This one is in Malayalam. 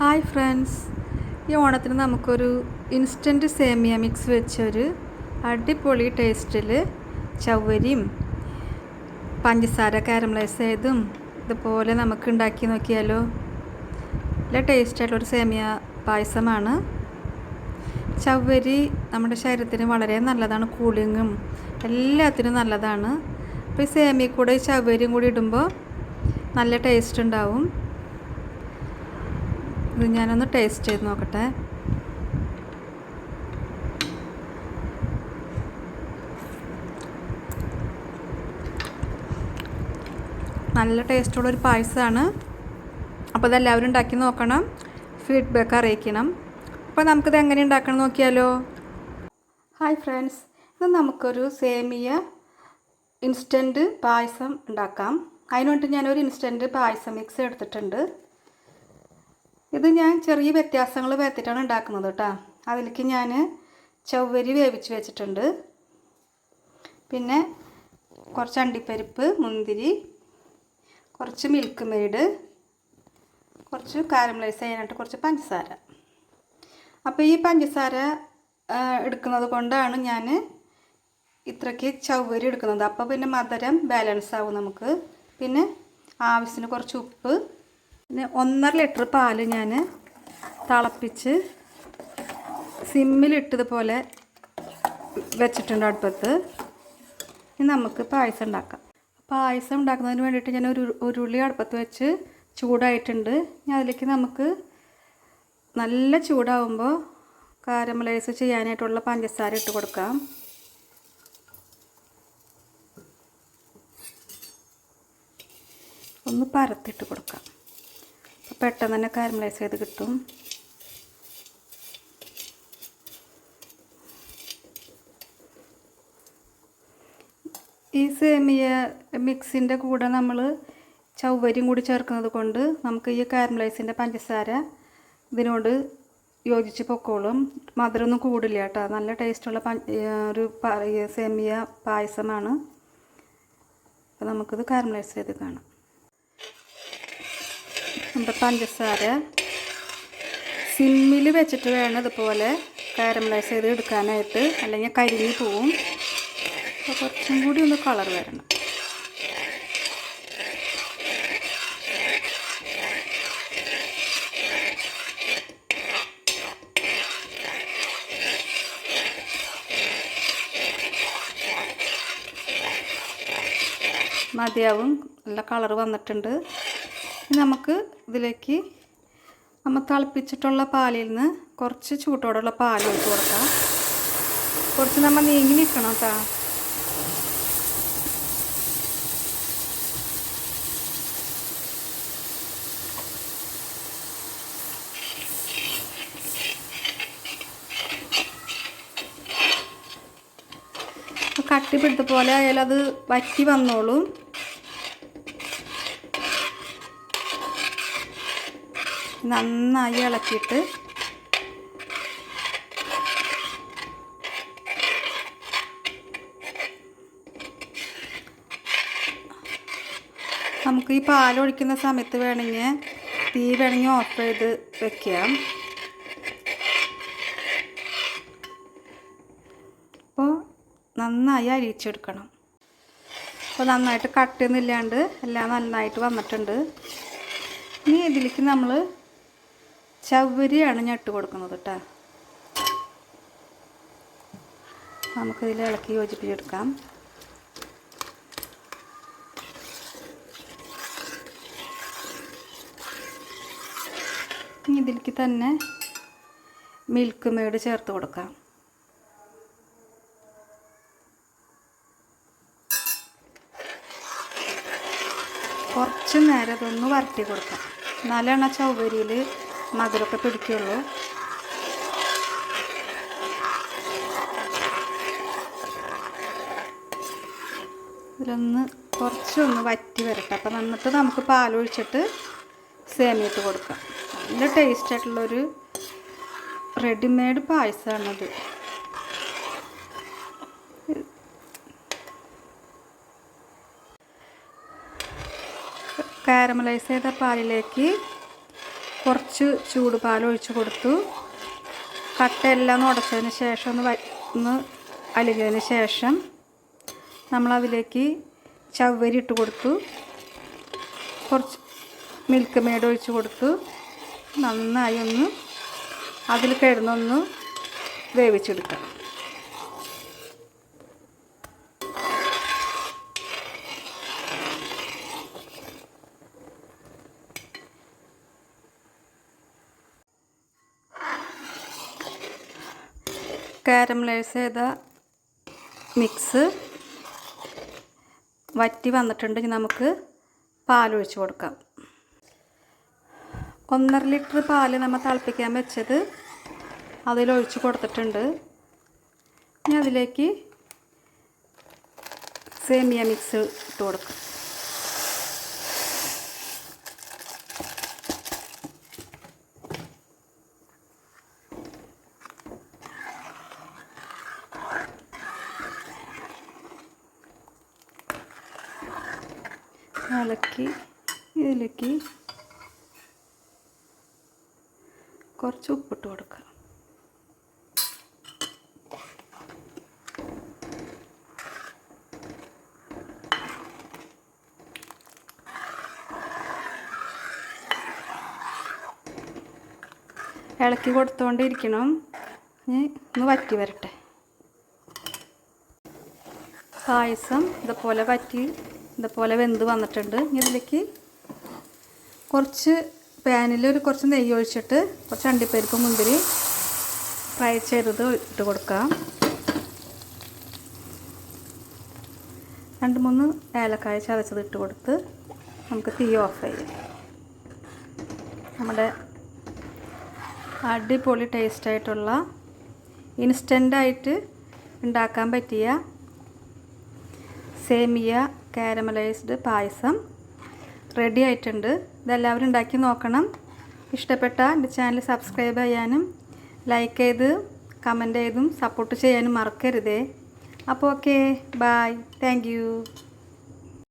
Hi friends. ഈ ഓണത്തിന് നമുക്കൊരു ഇൻസ്റ്റന്റ് സേമിയ മിക്സ് വെച്ചൊരു അടിപൊളി ടേസ്റ്റിൽ ചവ്വരിയും പഞ്ചസാര കാരമലൈസ് ചെയ്തും ഇതുപോലെ നമുക്ക് ഉണ്ടാക്കി നോക്കിയാലോ. നല്ല ടേസ്റ്റായിട്ടുള്ളൊരു സേമിയ പായസമാണ്. ചവരി നമ്മുടെ ശരീരത്തിന് വളരെ നല്ലതാണ് കൂളിങ്ങും എല്ലാത്തിനും നല്ലതാണ്. അപ്പോൾ ഈ സേമിയ കൂടെ ഈ കൂടി ഇടുമ്പോൾ നല്ല ടേസ്റ്റ് ഉണ്ടാവും. ഇത് ഞാനൊന്ന് ടേസ്റ്റ് ചെയ്ത് നോക്കട്ടെ. നല്ല ടേസ്റ്റുള്ള ഒരു പായസമാണ്. അപ്പോൾ ഇതെല്ലാവരും ഉണ്ടാക്കി നോക്കണം. ഫീഡ്ബാക്ക് അറിയിക്കണം. അപ്പോൾ നമുക്കിത് എങ്ങനെ ഉണ്ടാക്കണം നോക്കിയാലോ? ഹായ് ഫ്രണ്ട്സ് ഇത് നമുക്കൊരു സേമിയ ഇൻസ്റ്റന്റ് പായസം ഉണ്ടാക്കാം. അതിനുവേണ്ടി ഞാനൊരു ഇൻസ്റ്റന്റ് പായസം മിക്സ് എടുത്തിട്ടുണ്ട്. ഇത് ഞാൻ ചെറിയ വ്യത്യാസങ്ങൾ വരുത്തിയിട്ടാണ് ഉണ്ടാക്കുന്നത് കേട്ടോ. അതിലേക്ക് ഞാൻ ചവ്വരി വേവിച്ച് വെച്ചിട്ടുണ്ട്. പിന്നെ കുറച്ച് അണ്ടിപ്പരിപ്പ് മുന്തിരി കുറച്ച് മിൽക്ക് മെയ്ഡ് കുറച്ച് കാരമലൈസ് ചെയ്യാനായിട്ട് കുറച്ച് പഞ്ചസാര. അപ്പോൾ ഈ പഞ്ചസാര എടുക്കുന്നത് കൊണ്ടാണ് ഞാൻ ഇത്രയ്ക്ക് ചവ്വരി എടുക്കുന്നത്. അപ്പോൾ പിന്നെ മധുരം ബാലൻസ് ആവും നമുക്ക്. പിന്നെ ആവശ്യത്തിന് കുറച്ച് ഉപ്പ് പിന്നെ ഒന്നര ലിറ്റർ പാൽ ഞാൻ തിളപ്പിച്ച് സിമ്മിലിട്ടതുപോലെ വെച്ചിട്ടുണ്ട് അടുപ്പത്ത്. ഇനി നമുക്ക് പായസം ഉണ്ടാക്കാം. പായസം ഉണ്ടാക്കുന്നതിന് വേണ്ടിയിട്ട് ഞാൻ ഒരു ഉരുളി അടുപ്പത്ത് വെച്ച് ചൂടായിട്ടുണ്ട്. ഇനി അതിലേക്ക് നമുക്ക് നല്ല ചൂടാവുമ്പോൾ കാരമലൈസ് ചെയ്യാനായിട്ടുള്ള പഞ്ചസാര ഇട്ട് കൊടുക്കാം. ഒന്ന് പരത്തിട്ട് കൊടുക്കാം. പെട്ടെന്ന് തന്നെ കാരമലൈസ് ചെയ്ത് കിട്ടും. ഈ സേമിയ മിക്സിന്റെ കൂടെ നമ്മൾ ചവ്വരിയും കൂടി ചേർക്കുന്നത് കൊണ്ട് നമുക്ക് ഈ കാരമലൈസിന്റെ പഞ്ചസാര ഇതിനോട് യോജിച്ച് പൊക്കോളും. മധുരമൊന്നും കൂടില്ല കേട്ടോ. നല്ല ടേസ്റ്റുള്ള ഒരു സേമിയ പായസമാണ്. അപ്പോൾ നമുക്കിത് കാരമലൈസ് ചെയ്ത് കാണാം. നമ്മുടെ പഞ്ചസാര. സിമ്മിൽ വെച്ചിട്ട് വേണം ഇതുപോലെ കാരമലൈസ് ചെയ്ത് എടുക്കാനായിട്ട്. അല്ലെങ്കിൽ കരിഞ്ഞു പോവും. അപ്പോൾ കുറച്ചും കൂടി ഒന്ന് കളർ വരണം. മതിയാവും. നല്ല കളർ വന്നിട്ടുണ്ട്. നമുക്ക് ഇതിലേക്ക് നമ്മൾ തിളപ്പിച്ചിട്ടുള്ള പാലിൽ നിന്ന് കുറച്ച് ചൂട്ടോടുള്ള പാൽ ഒഴിച്ച് കൊടുക്കാം. കുറച്ച് നമ്മൾ നീങ്ങി നിൽക്കണം കേട്ടോ. കട്ടി പിടുത്ത പോലെ ആയാലും അത് വറ്റി വന്നോളും. നന്നായി ഇളക്കിയിട്ട് നമുക്ക് ഈ പാലൊഴിക്കുന്ന സമയത്ത് വേണമെങ്കിൽ തീ വേണമെങ്കിൽ ഓഫ് ചെയ്ത് വെക്കാം. അപ്പോൾ നന്നായി അരിച്ചെടുക്കണം. അപ്പോൾ നന്നായിട്ട് കട്ടൊന്നുമില്ലാണ്ട് എല്ലാം നന്നായിട്ട് വന്നിട്ടുണ്ട്. ഇനി ഇതിലേക്ക് നമ്മൾ ചവ്വരിയാണ് ഇട്ട് കൊടുക്കുന്നത് കേട്ടോ നമുക്കിതിൽ ഇളക്കി യോജിപ്പിച്ചെടുക്കാം. ഇതിലേക്ക് തന്നെ മിൽക്ക് മേഡ് ചേർത്ത് കൊടുക്കാം. കുറച്ച് നേരം അതൊന്ന് വരട്ടി കൊടുക്കാം. എന്നാലാണ് ആ ചവ്വരിയിൽ മധുരമൊക്കെ പിടിക്കുള്ളൂ ഇതിലൊന്ന് കുറച്ചൊന്ന് വറ്റി വരട്ടെ. അപ്പം എന്നിട്ട് നമുക്ക് പാലൊഴിച്ചിട്ട് സേമിയിട്ട് കൊടുക്കാം. നല്ല ടേസ്റ്റ് ആയിട്ടുള്ളൊരു റെഡിമെയ്ഡ് പായസമാണത്. കാരമലൈസ് ചെയ്ത പാലിലേക്ക് കുറച്ച് ചൂട് ഒഴിച്ച് കൊടുത്തു. കട്ടയെല്ലാം ഉടച്ചതിന് ശേഷം ഒന്ന് ഒന്ന് അലിഞ്ഞതിന് ശേഷം നമ്മളതിലേക്ക് ചവ്വരി ഇട്ട് കൊടുത്തു. കുറച്ച് മിൽക്ക് മേഡ് ഒഴിച്ച് കൊടുത്തു. നന്നായി ഒന്ന് അതിൽ കിടന്നൊന്ന് വേവിച്ചെടുക്കാം. കാരമലൈസ് ചെയ്ത മിക്സ് വറ്റി വന്നിട്ടുണ്ടെങ്കിൽ നമുക്ക് പാലൊഴിച്ച് കൊടുക്കാം. ഒന്നര ലിറ്റർ പാൽ നമ്മൾ തിളപ്പിക്കാൻ വെച്ചത് അതിലൊഴിച്ച് കൊടുത്തിട്ടുണ്ട്. ഇനി അതിലേക്ക് സേമിയ മിക്സ് ഇട്ട് കൊടുക്കാം. ഇളക്കി ഇതിലേക്ക് കുറച്ച് ഉപ്പിട്ട് കൊടുക്കുക. ഇളക്കി കൊടുത്തുകൊണ്ടിരിക്കണം ഇനി ഒന്ന് വറ്റി വരട്ടെ. പായസം ഇതുപോലെ വറ്റി ഇതുപോലെ വെന്ത് വന്നിട്ടുണ്ട്. ഇനി ഇതിലേക്ക് കുറച്ച് പാനിൽ ഒരു കുറച്ച് നെയ്യ് ഒഴിച്ചിട്ട് കുറച്ച് അണ്ടിപ്പരിപ്പ് മുന്തിരി ഫ്രൈ ചെയ്തത് ഇട്ട് കൊടുക്കാം. രണ്ട് മൂന്ന് ഏലക്കായ ചതച്ചത് ഇട്ട് കൊടുത്ത് നമുക്ക് തീ ഓഫ് ചെയ്യാം. നമ്മുടെ അടിപൊളി ടേസ്റ്റായിട്ടുള്ള ഇൻസ്റ്റന്റായിട്ട് ഉണ്ടാക്കാൻ പറ്റിയ സേമിയ കാരമലൈസ്ഡ് പായസം റെഡി ആയിട്ടുണ്ട്. ഇതെല്ലാവരും ഉണ്ടാക്കി നോക്കണം. ഇഷ്ടപ്പെട്ട എന്റെ ചാനൽ സബ്സ്ക്രൈബ് ചെയ്യാനും ലൈക്ക് ചെയ്ത് കമന്റ് ചെയ്തും സപ്പോർട്ട് ചെയ്യാനും മറക്കരുതേ. അപ്പോൾ ഓക്കെ ബായ് താങ്ക്